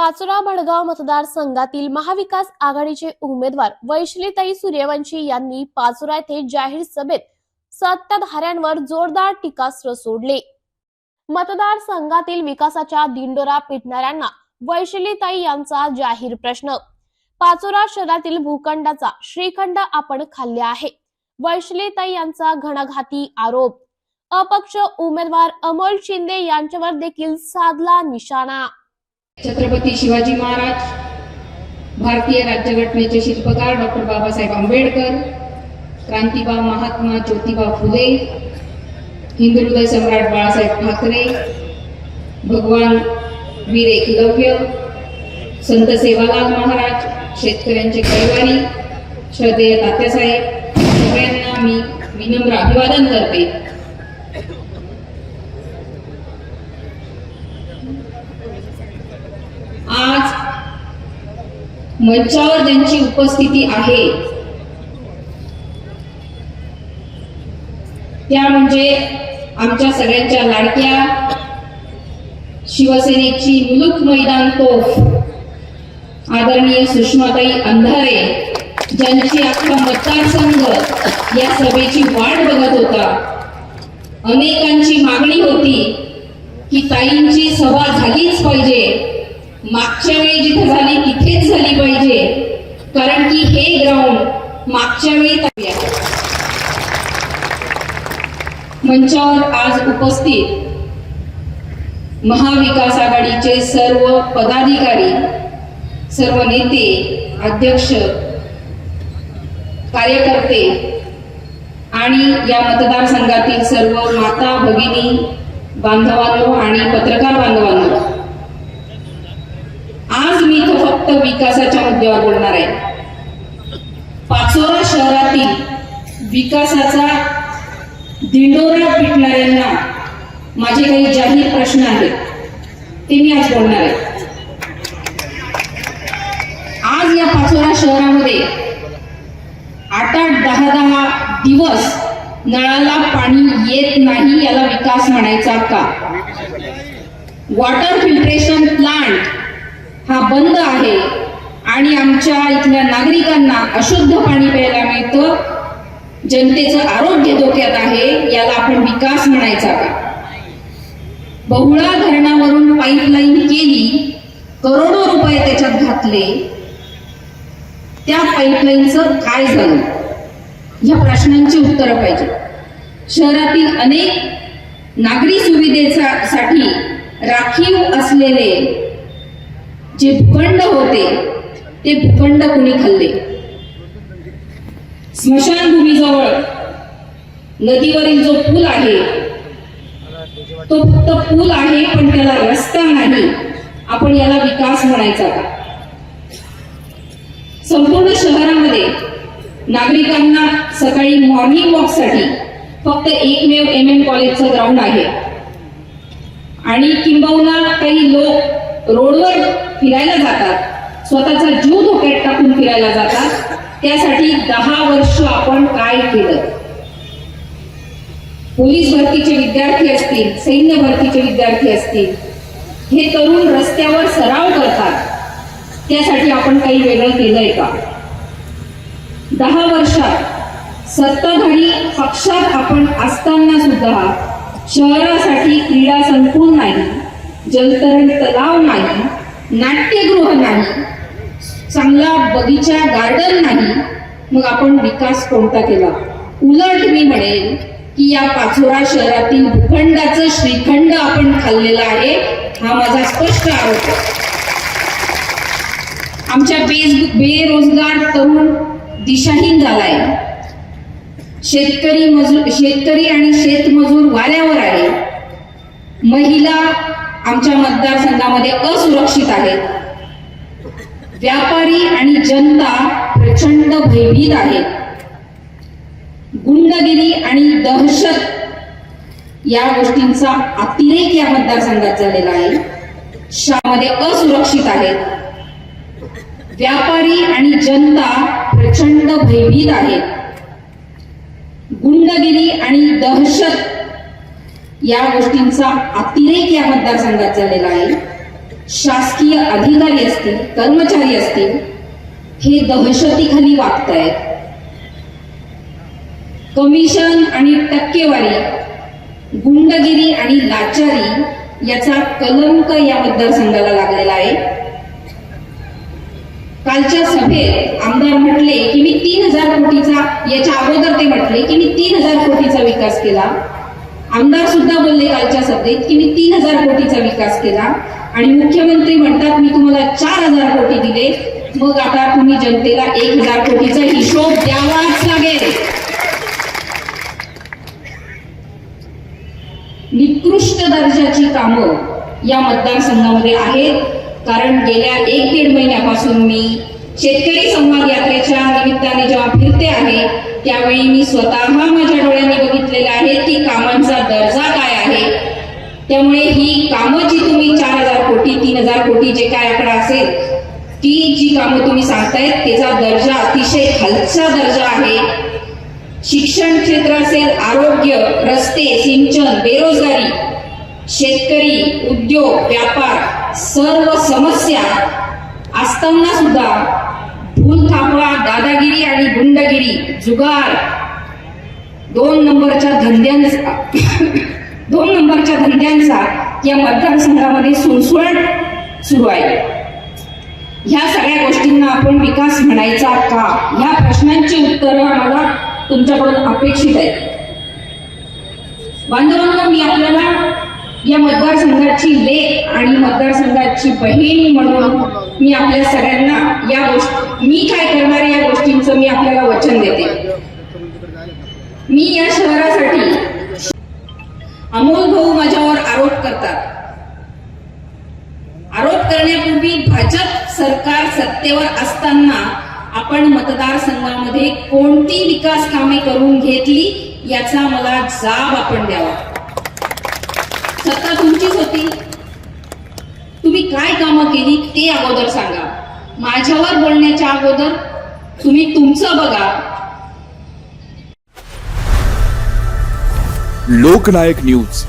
पाचोरा भडगाव मतदारसंघातील महाविकास आघाडीचे उमेदवार वैशलीताई सूर्यवंशी यांनी पाचोरा येथे जाहीर सभेत सत्ताधाऱ्यांवर जोरदार टीकास्त्र सोडले. मतदारसंघातील विकासाच्या दिंडोरा पिटणाऱ्यांना वैशलीताई यांचा जाहीर प्रश्न. पाचोरा शहरातील भूखंडाचा श्रीखंड आपण खाल्ले आहे. वैशलीताई यांचा घणाघाती आरोप. अपक्ष उमेदवार अमोल शिंदे यांच्यावर देखील साधला निशाणा. छत्रपती शिवाजी महाराज भारतीय राज्यघटनेचे शिल्पकार डॉक्टर बाबासाहेब आंबेडकर क्रांतिबा महात्मा ज्योतिबा फुले हिंदुहृदय सम्राट बाळासाहेब ठाकरे भगवान वीर एकलव्य संत सेवालाल महाराज शेतकऱ्यांचे कैवारी श्रद्धेय तात्यासाहेब सगळ्यांना मी विनम्र अभिवादन करते आज मंचावर ज्यांची उपस्थिती आहे. त्या म्हणजे आमच्या सगळ्यांच्या लाडक्या शिवसेनेची मुलुक मैदान तोफ आदरणीय सुषमाताई अंधारे ज्यांची अख्खा मतदारसंघ या सभेची वाट बघत होता. अनेकांची मागणी होती की ताईंची सभा झालीच पाहिजे. मागच्या वेळी जिथे झाली तिथेच झाली पाहिजे. कारण की हे ग्राउंड मागच्या वेळी मंचावर आज उपस्थित महाविकास आघाडीचे सर्व पदाधिकारी सर्व नेते अध्यक्ष कार्यकर्ते आणि या मतदारसंघातील सर्व माता भगिनी बांधवांनो आणि पत्रकार बांधवांनो आज मी तो फक्त विकासाच्या मुद्द्यावर बोलणार आहे. पाचोरा शहरातील विकासाचा दिंडोरा पिटणाऱ्यांना माझे काही जाहीर प्रश्न आहेत. ते मी आज बोलणार आहे. आज या पाचोरा शहरामध्ये आठ आठ दहा दहा दिवस नळाला पाणी येत नाही याला विकास म्हणायचा का? वॉटर फिल्ट्रेशन प्लांट हा बंद आहे. आणि आमच्या इथल्या नागरिकांना अशुद्ध पाणी प्यायला मिळतं. जनतेचं आरोग्य धोक्यात आहे याला आपण विकास म्हणायचा का? बहुळा धरणावरून पाईपलाईन केली करोडो रुपये त्याच्यात घातले. त्या पाईपलाईनचं काय झालं? या प्रश्नांची उत्तरं पाहिजे. शहरातील अनेक नागरी सुविधेचा साठी राखीव असलेले जे भूखंड होते ते भूखंड कुणी खाल्ले? स्मशानभूमीजवळ नदीवरील जो पूल आहे तो फक्त पूल आहे पण त्याला रस्ता नाही. आपण याला विकास म्हणायचा. का संपूर्ण शहरामध्ये नागरिकांना सकाळी मॉर्निंग वॉकसाठी फक्त एकमेव एम एम कॉलेजचं ग्राउंड आहे. आणि किंबहुना काही लोक रोडवर फिरायला जातात. स्वतःचा जीव धोक्यात टाकून फिरायला जातात. त्यासाठी दहा वर्ष आपण काय केलं? पोलीस भरतीचे विद्यार्थी असतील सैन्य भरतीचे विद्यार्थी असतील हे तरुण रस्त्यावर सराव करतात. त्यासाठी आपण काही वेगळं केलंय का? दहा वर्षात सत्ताधारी पक्षात आपण असताना सुद्धा शहरासाठी क्रीडा संकुल नाही जलतरण तलाव नाही नाट्यगृह नाही. चांगला बगीचा गार्डन नाही. मग आपण विकास कोणता केला? उलट मी म्हणेल की या पाचोरा शहरातील भूखंडाचं श्रीखंड आपण खाल्लेला आहे हा माझा स्पष्ट आरोप आमच्या बेज बेरोजगार तरुण दिशाहीन झालाय. शेतकरी मजूर शेतकरी आणि शेतमजूर वाऱ्यावर आहे. महिला आमच्या मतदारसंघामध्ये असुरक्षित आहेत. व्यापारी आणि जनता प्रचंड भयभीत आहे गुंडगिरी आणि दहशत या गोष्टींचा अतिरेक या मतदारसंघात झालेला आहे. शामध्ये असुरक्षित आहेत. व्यापारी आणि जनता प्रचंड भयभीत आहेत. गुंडगिरी आणि दहशत या गोष्टींचा अतिरेक या मतदारसंघात झालेला आहे. शासकीय अधिकारी असतील कर्मचारी असतील हे दहशतीखाली वागतायत. कमिशन आणि टक्केवारी गुंडगिरी आणि लाचारी याचा कलंक या मतदारसंघाला लागलेला आहे. कालच्या सभेत आमदार म्हटले की मी तीन हजार कोटीचा याच्या अगोदर ते म्हटले की मी तीन हजार कोटीचा विकास केला. आमदार सुद्धा बोलले कालच्या सभेत की मी तीन हजार कोटीचा विकास केला. आणि मुख्यमंत्री म्हणतात मी तुम्हाला चार हजार कोटी दिले. मग आता तुम्ही जनतेला एक हजार कोटीचा हिशोब द्यावाच लागेल. निकृष्ट दर्जाची कामं या मतदारसंघामध्ये आहेत. कारण गेल्या एक दीड महिन्यापासून मी शेतकरी संवाद यात्रेच्या निमित्ताने जेव्हा फिरते आहे. त्यावेळी मी स्वतः माझ्या डोळ्यांनी बघितलेलं आहे की कामांचा दर्जा काय आहे. त्यामुळे ही कामं जी तुम्ही चार हजार कोटी तीन हजार कोटी जे काय आकडा असेल ती जी कामं तुम्ही सांगतायत त्याचा दर्जा अतिशय खालचा दर्जा आहे. शिक्षण क्षेत्र असेल आरोग्य रस्ते सिंचन बेरोजगारी शेतकरी उद्योग व्यापार सर्व समस्या असताना सुद्धा भूलथापा दादागिरी गुंडगिरी जुगार. दोन नंबरच्या धंद्यांचा दोन नंबरच्या धंद्यांचा या मतदारसंघामध्ये सुळसुळट सुरू आहे. ह्या सगळ्या गोष्टींना आपण विकास म्हणायचा का? ह्या प्रश्नांची उत्तरं आम्हाला तुमच्याकडून अपेक्षित आहेत. बांधवांना मी आपल्याला या मतदारसंघाची लेख आणि मतदारसंघाची बहीण म्हणून मी आपल्या सगळ्यांना या गोष्टी मी काय करणार या गोष्टींचं मी आपल्याला वचन देते. मी या शहरासाठी अमोल भाऊ माझ्यावर आरोप करतात. आरोप करण्यापूर्वी भाजप सरकार सत्तेवर असताना आपण मतदारसंघामध्ये कोणती विकास कामे करून घेतली याचा मला जाब आपण द्यावा. सत्ता तुमचीच होती. तुम्ही काय कामं केली ते अगोदर सांगा. माझ्यावर बोलण्याच्या अगोदर तुम्ही तुमचं बघा. लोकनायक न्यूज.